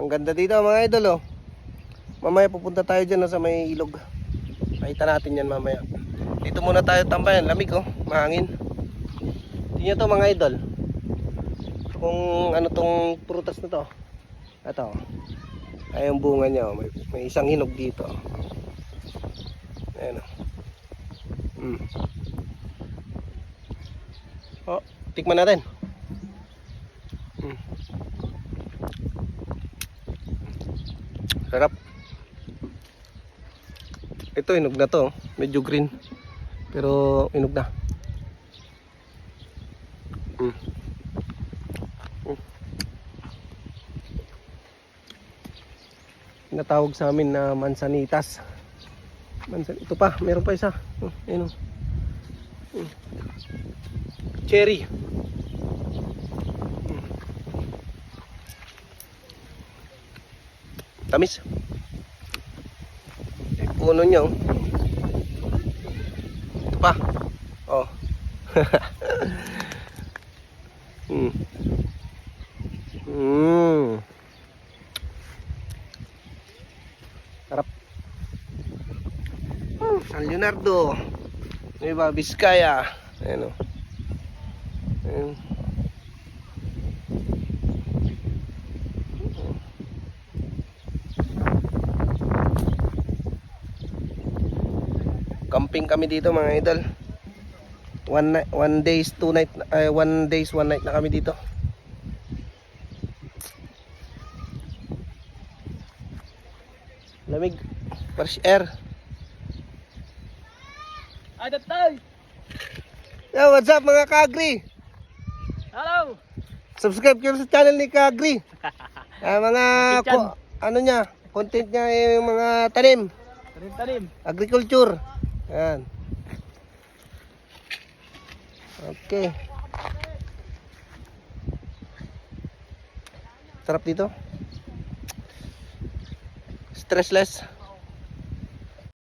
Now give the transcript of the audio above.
Ang ganda dito mga idol oh. Mamaya pupunta tayo dyan oh, sa may ilog. Makita natin yan mamaya. Dito muna tayo tambayan. Lamig oh. Mahangin. Tingnan to mga idol. Kung ano tong prutas na to. Ito. Ay yung bunga niya oh. May, may isang hinog dito. Ayan oh. Mm. Oh, tikman natin. Mm. Sarap. Ito inog na to, medyo green. Pero inog na. Mm. Mm. Natawag sa amin na mansanitas. Mansan ito pa, meron pa isa. Oh, ayun. Mm. Cherry. Tamis. Eh, puno niya oh. Ito pa. Oh. mm. Mm. Sarap. Mm, San Leonardo. Nueva Vizcaya. Ayan o. Ayan. Camping kami dito mga idol. One night, one days, two night, ay one days, one night na kami dito. Lamig, fresh air. Ay, tatay! Yo, what's up mga kagri? Hello! Subscribe kayo sa channel ni Kagri. Ah, mga ko, ano niya, content niya yung mga tanim, Tanim-tanim. agriculture. Yan. Okay. Sarap dito. Stressless.